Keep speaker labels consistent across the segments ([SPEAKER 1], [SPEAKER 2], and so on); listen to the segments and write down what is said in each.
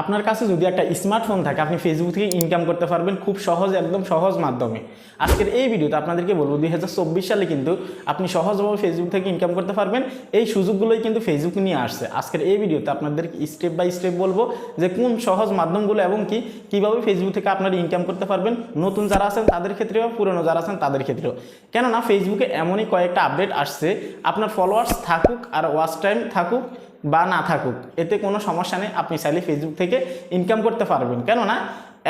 [SPEAKER 1] আপনার কাছে যদি একটা স্মার্টফোন থাকে, আপনি ফেসবুক থেকে ইনকাম করতে পারবেন খুব সহজ, একদম সহজ মাধ্যমে। আজকের এই ভিডিওতে আপনাদেরকে বলব, দুই হাজার চব্বিশ সালে কিন্তু আপনি সহজভাবে ফেসবুক থেকে ইনকাম করতে পারবেন। এই সুযোগগুলোই কিন্তু ফেসবুক নিয়ে আসছে। আজকের এই ভিডিওতে আপনাদের স্টেপ বাই স্টেপ বলব যে কোন সহজ মাধ্যমগুলো এবং কি, কীভাবে ফেসবুক থেকে আপনারা ইনকাম করতে পারবেন। নতুন যারা আছেন তাদের ক্ষেত্রেও, পুরনো যারা আছেন তাদের ক্ষেত্রেও। কেননা ফেসবুকে এমনই কয়েকটা আপডেট আসছে। আপনার ফলোয়ার্স থাকুক আর ওয়াচ টাইম থাকুক বা না থাকুক, এতে কোনো সমস্যা নেই। আপনি চাইলে ফেসবুক থেকে ইনকাম করতে পারবেন। কেননা,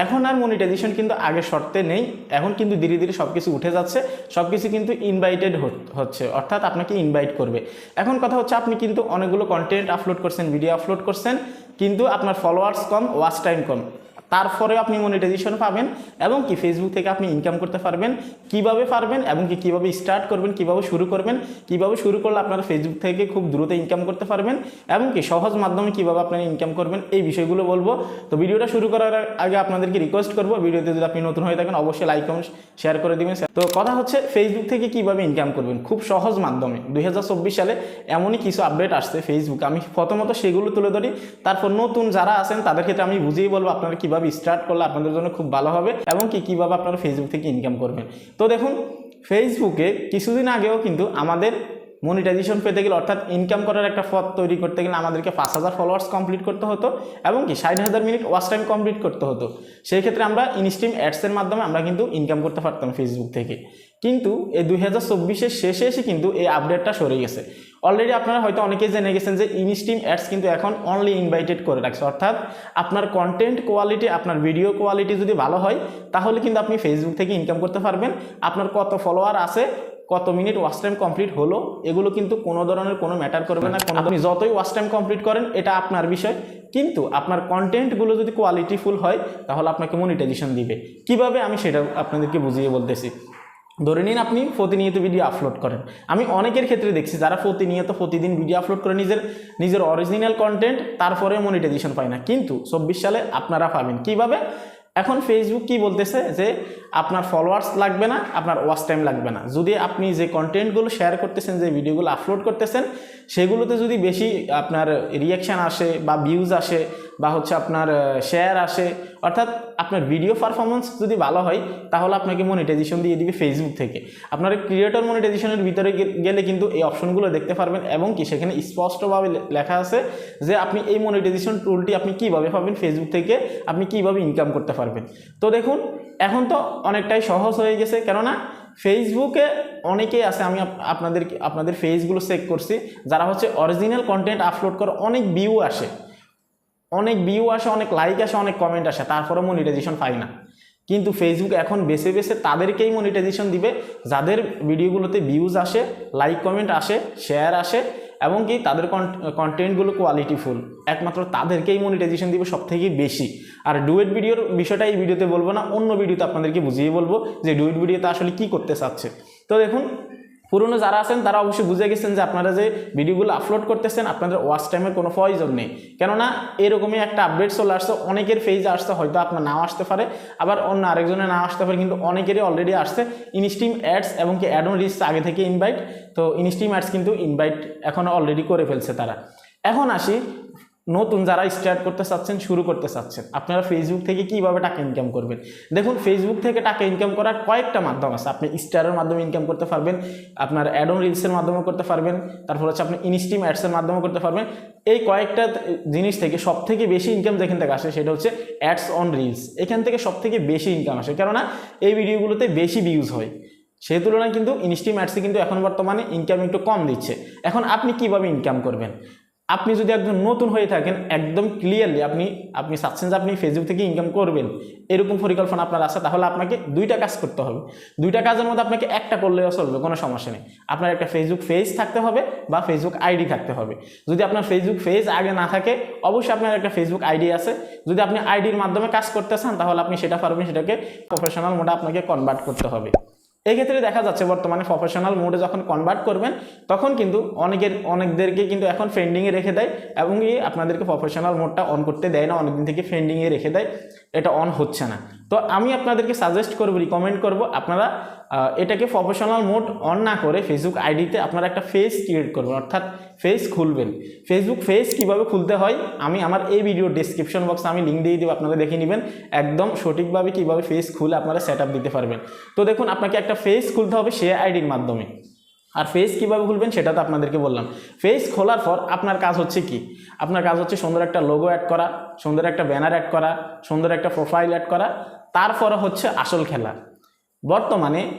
[SPEAKER 1] এখন আর মনিটাইজেশন কিন্তু আগে শর্তে নেই। এখন কিন্তু ধীরে ধীরে সব কিছু উঠে যাচ্ছে। সব কিছু কিন্তু ইনভাইটেড হচ্ছে। অর্থাৎ আপনাকে ইনভাইট করবে। এখন কথা হচ্ছে, আপনি কিন্তু অনেকগুলো কন্টেন্ট আপলোড করছেন ভিডিও আপলোড করছেন, কিন্তু আপনার ফলোয়ার্স কম ওয়াচ টাইম কম। তারপরেও আপনি মনিটাইজেশন পাবেন এবং কি ফেসবুক থেকে আপনি ইনকাম করতে পারবেন, কীভাবে পারবেন এবং কি কীভাবে স্টার্ট করবেন, কীভাবে শুরু করবেন, কীভাবে শুরু করলে আপনারা ফেসবুক থেকে খুব দ্রুত ইনকাম করতে পারবেন এবং কি সহজ মাধ্যমে কীভাবে আপনারা ইনকাম করবেন এই বিষয়গুলো বলব। তো ভিডিওটা শুরু করার আগে আপনাদেরকে রিকোয়েস্ট করব, ভিডিওতে যদি আপনি নতুন হয়ে থাকেন অবশ্যই লাইক কমেন্ট শেয়ার করে দিবেন। তো কথা হচ্ছে ফেসবুক থেকে কীভাবে ইনকাম করবেন? খুব সহজ মাধ্যমে। দুই হাজার চব্বিশ সালে এমনই কিছু আপডেট আসছে ফেসবুক আমি প্রথমত সেগুলো তুলে ধরি। তারপর নতুন যারা আছেন তাদের ক্ষেত্রে আমি বুঝিয়ে বলব আপনারা কীভাবে স্টার্ট করলে আপনাদের জন্য খুব ভালো হবে এবং কি কীভাবে আপনারা ফেসবুক থেকে ইনকাম করবেন। তো দেখুন ফেসবুকে কিছুদিন আগেও কিন্তু আমাদের মনিটাইজেশন পেতে গেলে অর্থাৎ ইনকাম করার একটা পথ তৈরি করতে গেলে আমাদেরকে পাঁচ হাজার ফলোয়ার্স কমপ্লিট করতে হতো এবং কি ষাট হাজার মিনিট ওয়াচ টাইম কমপ্লিট করতে হতো। সেই ক্ষেত্রে আমরা ইনস্ট্রিম অ্যাডসের মাধ্যমে আমরা কিন্তু ইনকাম করতে পারতাম ফেসবুক থেকে। কিন্তু এই দুই হাজার চব্বিশের শেষে এসে কিন্তু এই আপডেটটা সরে গেছে। অলরেডি আপনারা হয়তো অনেকেই জেনে গেছেন যে ইনস্ট্রিম অ্যাডস কিন্তু এখন অনলি ইনভাইটেড করে রাখছে। অর্থাৎ আপনার কন্টেন্ট কোয়ালিটি আপনার ভিডিও কোয়ালিটি যদি ভালো হয়, তাহলে কিন্তু আপনি ফেসবুক থেকে ইনকাম করতে পারবেন। আপনার কত ফলোয়ার আছে, কত মিনিট ওয়াচ টাইম কমপ্লিট হলো, এগুলো কিন্তু কোনো ধরনের কোনো ম্যাটার করবে না। কোনো আপনি যতই ওয়াচ টাইম কমপ্লিট করেন, এটা আপনার বিষয়। কিন্তু আপনার কন্টেন্টগুলো যদি কোয়ালিটিফুল হয়, তাহলে আপনাকে মনিটাইজেশন দিবে। কীভাবে আমি সেটা আপনাদেরকে বুঝিয়ে বলতেছি। ধরে নিন আপনি প্রতিনিয়ত ভিডিও আপলোড করেন। আমি অনেকের ক্ষেত্রে দেখছি, যারা প্রতিনিয়ত প্রতিদিন ভিডিও আপলোড করে নিজের নিজের অরিজিনাল কন্টেন্ট তারপরে মনিটাইজেশন পায় না। কিন্তু চব্বিশ সালে আপনারা পাবেন। কীভাবে? এখন ফেসবুক কি বলতেছে? যে আপনার ফলোয়ার্স লাগবে না, আপনার ওয়াচ টাইম লাগবে না। যদি আপনি যে কন্টেন্টগুলো শেয়ার করতেছেন, যে ভিডিওগুলো আপলোড করতেছেন, সেগুলোতে যদি বেশি আপনার রিয়াকশান আসে বা ভিউজ আসে বা হচ্ছে আপনার শেয়ার আসে, অর্থাৎ আপনার ভিডিও পারফরমেন্স যদি ভালো হয়, তাহলে আপনাকে মনিটাইজেশন দিয়ে দিবে ফেসবুক থেকে। আপনার ক্রিয়েটর মনিটাইজেশনের ভিতরে গেলে কিন্তু এই অপশনগুলো দেখতে পারবেন এবং কি সেখানে স্পষ্টভাবে লেখা আছে যে আপনি এই মনিটাইজেশন টুলটি আপনি কীভাবে পাবেন ফেসবুক থেকে আপনি কীভাবে ইনকাম করতে পারবেন। তো দেখুন, এখন তো অনেকটাই সহজ হয়ে গেছে, কেননা ফেসবুকে অনেকেই আছে, আমি আপনাদের আপনাদের ফেসগুলো চেক করছি, যারা হচ্ছে অরিজিনাল কন্টেন্ট আপলোড করে অনেক ভিউ আসে। অনেক ভিউ আসে, অনেক লাইক আসে, অনেক কমেন্ট আসে তারপরে মনিটাইজেশন পাই না। কিন্তু ফেসবুক এখন বেছে বেছে তাদেরকেই মনিটাইজেশন দিবে, যাদের ভিডিওগুলোতে ভিউজ আসে লাইক কমেন্ট আসে শেয়ার আসে, এবং কি তাদের কন্টেন্টগুলো কোয়ালিটিফুল একমাত্র তাদেরকেই মনিটাইজেশন দিবে সব থেকে বেশি। আর ডুয়েট ভিডিওর বিষয়টা এই ভিডিওতে বলব না, অন্য ভিডিওতে আপনাদেরকে বুঝিয়ে বলব যে ডুয়েট ভিডিওতে আসলে কি করতে চাচ্ছে। তো দেখুন পুরনো যারা আছেন, তারা অবশ্যই বুঝে গেছেন যে আপনারা যে ভিডিওগুলো আপলোড করতেছেন, আপনাদের ওয়াচ টাইমের কোনো প্রয়োজন নেই। কেননা, এরকমই একটা আপডেট চলে আসছে, অনেকের ফেজে আসছে, হয়তো আপনার নাও আসতে পারে, আবার অন্য আরেকজনের নাও আসতে পারে, কিন্তু অনেকেরই অলরেডি আসছে। ইনস্টিম অ্যাডস এবং কি অ্যাডন রিচ আগে থেকে ইনভাইট তো ইনস্টিম অ্যাডস কিন্তু ইনভাইট এখন অলরেডি করে ফেলছে তারা। এখন আসি নতুন যারা স্টার্ট করতে চাচ্ছেন, শুরু করতে চাচ্ছেন, আপনারা ফেসবুক থেকে কীভাবে টাকা ইনকাম করবেন? দেখুন ফেসবুক থেকে টাকা ইনকাম করার কয়েকটা মাধ্যম আছে। আপনি স্টারের মাধ্যমে ইনকাম করতে পারবেন, আপনার অ্যাডন রিলসের মাধ্যমে করতে পারবেন, তারপর হচ্ছে আপনি ইনস্টিম অ্যাডসের মাধ্যমে করতে পারবেন। এই কয়েকটা জিনিস থেকে সব থেকে বেশি ইনকাম যেখান থেকে আসে, সেটা হচ্ছে অ্যাডস অন রিলস এখান থেকে সব থেকে বেশি ইনকাম আসে, কেননা এই ভিডিওগুলোতে বেশি ভিউজ হয়। সেই তুলনায় কিন্তু ইনস্টিম অ্যাডসে কিন্তু এখন বর্তমানে ইনকাম একটু কম দিচ্ছে। এখন আপনি কীভাবে ইনকাম করবেন? আপনি যদি একজন নতুন হয়ে থাকেন, একদম ক্লিয়ারলি আপনি আপনি চাচ্ছেন যে আপনি ফেসবুক থেকে ইনকাম করবেন, এরকম পরিকল্পনা আপনার আছে, তাহলে আপনাকে দুইটা কাজ করতে হবে। দুইটা কাজের মধ্যে আপনাকে একটা করলেও চলবে, কোনো সমস্যা নেই। আপনার একটা ফেসবুক পেজ থাকতে হবে বা ফেসবুক আইডি থাকতে হবে। যদি আপনার ফেসবুক পেজ আগে না থাকে, অবশ্যই আপনার একটা ফেসবুক আইডি আছে। যদি আপনি আইডির মাধ্যমে কাজ করতে চান, তাহলে আপনি সেটা পারবেন, সেটাকে প্রফেশনাল মোডে আপনাকে কনভার্ট করতে হবে। এক্ষেত্রে দেখা যাচ্ছে বর্তমানে প্রফেশনাল মোডে যখন কনভার্ট করবেন, তখন কিন্তু অনেকের, অনেকদেরকে কিন্তু এখন ফেন্ডিংয়ে রেখে দেয় এবং আপনাদেরকে প্রফেশনাল মোডটা অন করতে দেয় না, অনেকদিন থেকে ফেন্ডিংয়ে রেখে দেয়। এটা অন হচ্ছে না। তো আমি আপনাদেরকে সাজেস্ট করব রিকমেন্ড করব, আপনারা এটাকে প্রফেশনাল মোড অন না করে ফেসবুক আইডিতে আপনারা একটা ফেস ক্রিয়েট করবেন, অর্থাৎ ফেস খুলবেন। ফেসবুক ফেস কীভাবে খুলতে হয়, আমি আমার এই ভিডিও ডিসক্রিপশন বক্সে আমি লিঙ্ক দিয়ে দেবো, আপনারা দেখে নেবেন। একদম সঠিকভাবে কীভাবে ফেস খুলে আপনারা সেট দিতে পারবেন। তো দেখুন, আপনাকে একটা ফেস খুলতে হবে সে আইডির মাধ্যমে। আর ফেস কীভাবে খুলবেন, সেটা তো আপনাদেরকে বললাম। ফেস খোলার পর আপনার কাজ হচ্ছে কি? আপনার কাজ হচ্ছে সুন্দর একটা লোগো অ্যাড করা, সুন্দর একটা ব্যানার অ্যাড করা, সুন্দর একটা প্রোফাইল অ্যাড করা। তারপরে হচ্ছে আসল খেলা বর্তমানে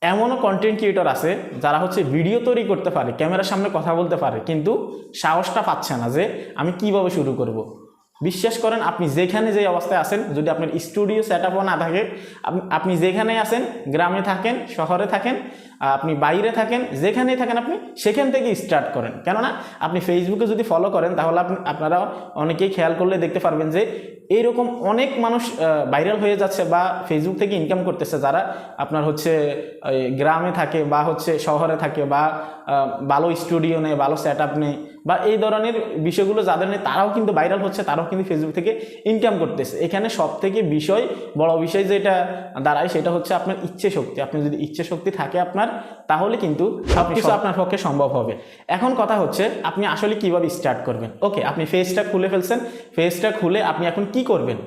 [SPEAKER 1] এমনও কন্টেন্ট ক্রিয়েটর আছে যারা হচ্ছে ভিডিও তৈরি করতে পারে, ক্যামেরার সামনে কথা বলতে পারে, কিন্তু সাহসটা পাচ্ছে না যে আমি কীভাবে শুরু করব। বিশ্বাস করেন, আপনি যেখানে যে অবস্থায় আছেন, যদি আপনার স্টুডিও সেট না থাকে আপ- আপনি যেখানে আছেন, গ্রামে থাকেন, শহরে থাকেন আপনি বাইরে থাকেন, যেখানেই থাকেন আপনি সেখান থেকে স্টার্ট করেন। কেননা আপনি ফেসবুকে যদি ফলো করেন, তাহলে আপনি, আপনারা অনেকেই খেয়াল করলে দেখতে পারবেন যে এইরকম অনেক মানুষ ভাইরাল হয়ে যাচ্ছে বা ফেসবুক থেকে ইনকাম করতেছে যারা আপনার হচ্ছে গ্রামে থাকে বা হচ্ছে শহরে থাকে বা ভালো স্টুডিও নেই ভালো সেট আপ নেই বা এই ধরনের বিষয়গুলো যাদের নেই, তারাও কিন্তু ভাইরাল হচ্ছে, তারাও কিন্তু ফেসবুক থেকে ইনকাম করতেছে। এখানে সব থেকে বিষয়, বড় বিষয় যেটা দাঁড়ায় সেটা হচ্ছে আপনার ইচ্ছে শক্তি আপনি যদি ইচ্ছে শক্তি থাকে আপনার তাহলে কিন্তু সব কিছু আপনার পক্ষে সম্ভব হবে। এখন কথা হচ্ছে আপনি আসলে কীভাবে স্টার্ট করবেন? ওকে আপনি ফেসটা খুলে ফেলছেন। ফেসটা খুলে আপনি এখন কি করবেন?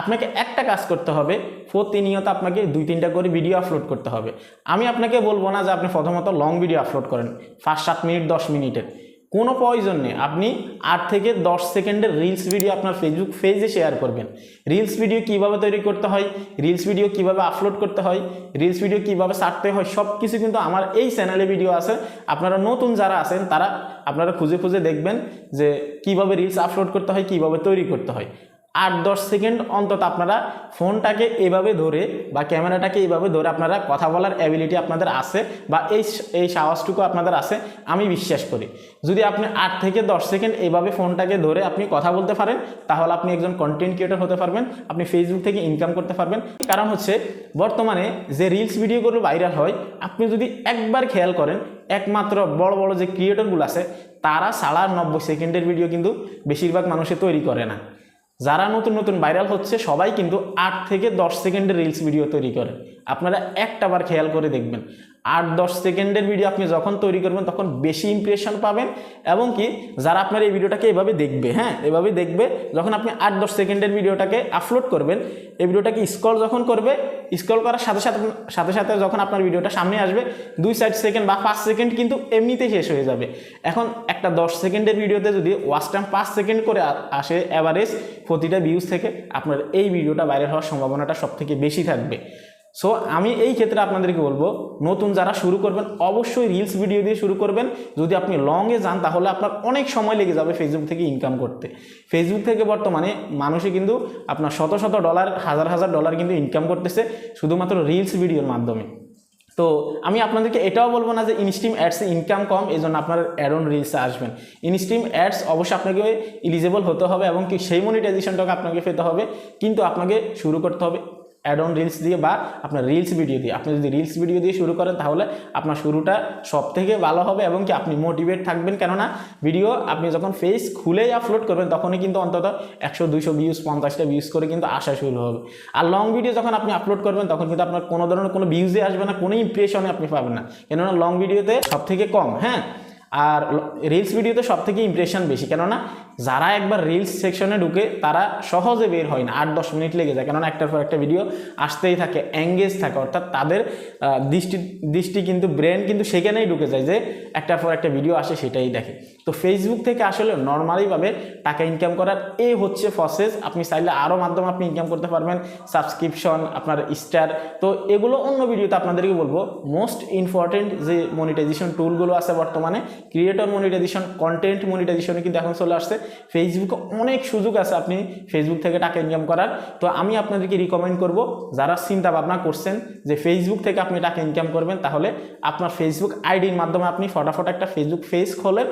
[SPEAKER 1] আপনাকে একটা কাজ করতে হবে প্রতিনিয়ত আপনাকে দুই তিনটা করে ভিডিও আপলোড করতে হবে। আমি আপনাকে বলব না যে আপনি প্রথমত লং ভিডিও আপলোড করেন ফার্স্ট সাত মিনিট দশ মিনিটের। কোনো প্রয়োজন নেই। আপনি আট থেকে দশ সেকেন্ডের রিলস ভিডিও আপনার ফেসবুক পেজে শেয়ার করবেন। রিলস ভিডিও কীভাবে তৈরি করতে হয় রিলস ভিডিও কীভাবে আপলোড করতে হয় রিলস ভিডিও কীভাবে ছাড়তে হয় সব কিছু কিন্তু আমার এই চ্যানেলে ভিডিও আছে। আপনারা নতুন যারা আছেন, তারা আপনারা খুঁজে খুঁজে দেখবেন যে কীভাবে রিলস আপলোড করতে হয়, কীভাবে তৈরি করতে হয়। আট দশ সেকেন্ড অন্তত আপনারা ফোনটাকে এভাবে ধরে বা ক্যামেরাটাকে এইভাবে ধরে আপনারা কথা বলার অ্যাবিলিটি আপনাদের আছে বা এই এই সাহসটুকু আপনাদের আছে, আমি বিশ্বাস করি। যদি আপনি আট থেকে দশ সেকেন্ড এইভাবে ফোনটাকে ধরে আপনি কথা বলতে পারেন, তাহলে আপনি একজন কন্টেন্ট ক্রিয়েটর হতে পারবেন, আপনি ফেসবুক থেকে ইনকাম করতে পারবেন। কারণ হচ্ছে, বর্তমানে যে রিলস ভিডিওগুলো ভাইরাল হয়, আপনি যদি একবার খেয়াল করেন, একমাত্র বড় বড় যে ক্রিয়েটরগুলো আছে, তারা সাড়া নব্বই সেকেন্ডের ভিডিও কিন্তু বেশিরভাগ মানুষে তৈরি করে না। যারা নতুন নতুন ভাইরাল হচ্ছে, সবাই কিন্তু আট থেকে দশ সেকেন্ডের রিলস ভিডিও তৈরি করে। আপনারা একটা বার খেয়াল করে দেখবেন। আট দশ সেকেন্ডের ভিডিও আপনি যখন তৈরি করবেন, তখন বেশি ইমপ্রেশন পাবেন এবং কি যারা আপনার এই ভিডিওটাকে এভাবে দেখবে হ্যাঁ এভাবে দেখবে, যখন আপনি আট দশ সেকেন্ডের ভিডিওটাকে আপলোড করবেন, এই ভিডিওটাকে স্ক্রল যখন করবে স্ক্রল করার সাথে সাথে সাথে সাথে যখন আপনার ভিডিওটা সামনে আসবে, দুই চার সেকেন্ড বা পাঁচ সেকেন্ড কিন্তু এমনিতেই শেষ হয়ে যাবে। এখন একটা দশ সেকেন্ডের ভিডিওতে যদি ওয়াচ টাইম পাঁচ সেকেন্ড করে আসে অ্যাভারেজ প্রতিটা ভিউজ থেকে, আপনার এই ভিডিওটা ভাইরাল হওয়ার সম্ভাবনাটা সব থেকে বেশি থাকবে। সো আমি এই ক্ষেত্রে আপনাদেরকে বলব, নতুন যারা শুরু করবেন, অবশ্যই রিলস ভিডিও দিয়ে শুরু করবেন। যদি আপনি লংয়ে যান, তাহলে আপনার অনেক সময় লেগে যাবে ফেসবুক থেকে ইনকাম করতে। ফেসবুক থেকে বর্তমানে মানুষই কিন্তু আপনার শত শত ডলার হাজার হাজার ডলার কিন্তু ইনকাম করতেছে, শুধুমাত্র রিলস ভিডিওর মাধ্যমে। তো আমি আপনাদেরকে এটাও বলব না যে ইনস্ট্রিম অ্যাডসে ইনকাম কম, এই জন্য আপনার অ্যাডন রিলসে আসবেন। ইনস্ট্রিম অ্যাডস অবশ্যই আপনাকে ইলিজেবল হতে হবে এবং সেই মনিটাইজেশনটাকে আপনাকে পেতে হবে। কিন্তু আপনাকে শুরু করতে হবে অ্যাড অন রিলস দিয়ে বা আপনার রিলস ভিডিও দিয়ে। আপনি যদি রিলস ভিডিও দিয়ে শুরু করেন, তাহলে আপনার শুরুটা সব থেকে ভালো হবে এবং কি আপনি মোটিভেট থাকবেন। কেননা ভিডিও আপনি যখন ফেস খুলেই আপলোড করবেন, তখনই কিন্তু অন্তত একশো, দুইশো ভিউজ পঞ্চাশটা ভিউজ করে কিন্তু আসা শুরু হবে। আর লং ভিডিও যখন আপনি আপলোড করবেন, তখন কিন্তু আপনার কোনো ধরনের কোনো ভিউজে আসবে না, কোনো ইমপ্রেশনে আপনি পাবেন না। কেননা লং ভিডিওতে সব থেকে কম হ্যাঁ? আর রিলস ভিডিওতে সব থেকে ইমপ্রেশন বেশি, কেননা যারা একবার রিলস সেকশনে ঢুকে তারা সহজে বের হয় না, আট দশ মিনিট লেগে যায়, কেননা একটার পর একটা ভিডিও আসতেই থাকে অ্যাঙ্গেজ থাকে, অর্থাৎ তাদের দৃষ্টি দৃষ্টি কিন্তু ব্রেন কিন্তু সেখানেই ঢুকে যায় যে একটার পর একটা ভিডিও আসে সেটাই দেখে। তো ফেসবুক থেকে আসলে নর্মালিভাবে টাকা ইনকাম করার এই হচ্ছে প্রসেস আপনি চাইলে আরও মাধ্যমে আপনি ইনকাম করতে পারবেন সাবস্ক্রিপশন আপনার স্টার তো এগুলো অন্য ভিডিওতে আপনাদেরকে বলব। মোস্ট ইম্পর্টেন্ট যে মনিটাইজেশন টুলগুলো আছে বর্তমানে ক্রিয়েটর মনিটাইজেশন কন্টেন্ট মনিটাইজেশনে কিন্তু এখন চলে আসছে। ফেসবুকে অনেক সুযোগ আছে আপনি ফেসবুক থেকে টাকা ইনকাম করার। তো আমি আপনাদেরকে রিকমেন্ড করব, যারা চিন্তা ভাবনা করছেন যে ফেসবুক থেকে আপনি টাকা ইনকাম করবেন, তাহলে আপনার ফেসবুক আইডির মাধ্যমে আপনি ফটাফট একটা ফেসবুক পেজ খোলেন।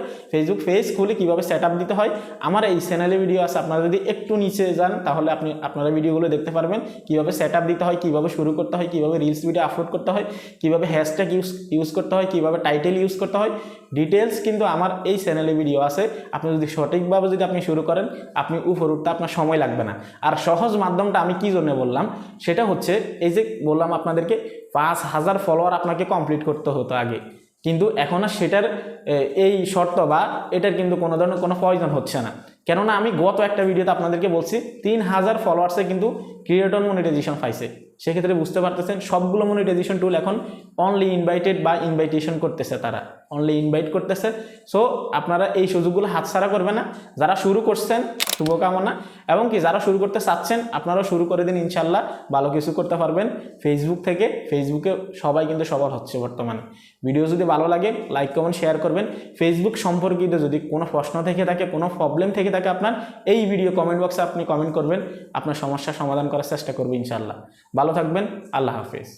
[SPEAKER 1] ফেসবুক পেজ খুলে, কীভাবে সেট দিতে হয়। আমার এই চ্যানেলে ভিডিও আছে, আপনারা যদি একটু নিচে যান, তাহলে আপনি, আপনারা ভিডিওগুলো দেখতে পারবেন। কীভাবে সেট দিতে হয়, কীভাবে শুরু করতে হয়, কীভাবে রিলস ভিডিও আপলোড করতে হয়, কীভাবে হ্যাশট্যাগ ইউজ ইউজ করতে হয়, কীভাবে টাইটেল ইউজ করতে হয়। ডিটেলস কিন্তু আমার এই চ্যানেলে ভিডিও আছে। আপনি যদি সঠিকভাবে যদি আপনি শুরু করেন, আপনি উপর উঠতে আপনার সময় লাগবে না। আর সহজ মাধ্যমটা আমি কি জন্য বললাম, সেটা হচ্ছে, এই যে বললাম আপনাদেরকে, পাঁচ হাজার ফলোয়ার আপনাকে কমপ্লিট করতে হতো আগে। কিন্তু এখন আর সেটার এই শর্ত বা এটার কিন্তু কোনো ধরনের কোনো প্রয়োজন হচ্ছে না। কেননা আমি গত একটা ভিডিওতে আপনাদেরকে বলছি, তিন হাজার ফলোয়ার্সে কিন্তু ক্রিয়েটর মনিটাইজেশন পাইছে। সেক্ষেত্রে বুঝতে পারতেছেন, সবগুলো মনিটাইজেশন টুল এখন অনলি ইনভাইটেড বা ইনভাইটেশন করতেছে তারা। অনলি ইনভাইট করতেছে। সো আপনারা এই সুযোগগুলো হাতছাড়া করবেন না। যারা শুরু করছেন, শুভকামনা। এবং কি, যারা শুরু করতে চাচ্ছেন, আপনারাও শুরু করে দিন ইনশাল্লাহ ভালো কিছু করতে পারবেন। ফেসবুক থেকে ফেসবুকে সবাই কিন্তু সবার হচ্ছে বর্তমানে। ভিডিও যদি ভালো লাগে লাইক কমেন্ট শেয়ার করবেন। ফেসবুক সম্পর্কিত যদি কোনো প্রশ্ন থেকে থাকে, কোনো প্রবলেম থেকে থাকে আপনার, এই ভিডিও কমেন্ট বক্সে আপনি কমেন্ট করবেন, আপনার সমস্যা সমাধান করার চেষ্টা করব ইনশাল্লাহ ভালো থাকবেন, আল্লাহ হাফিজ।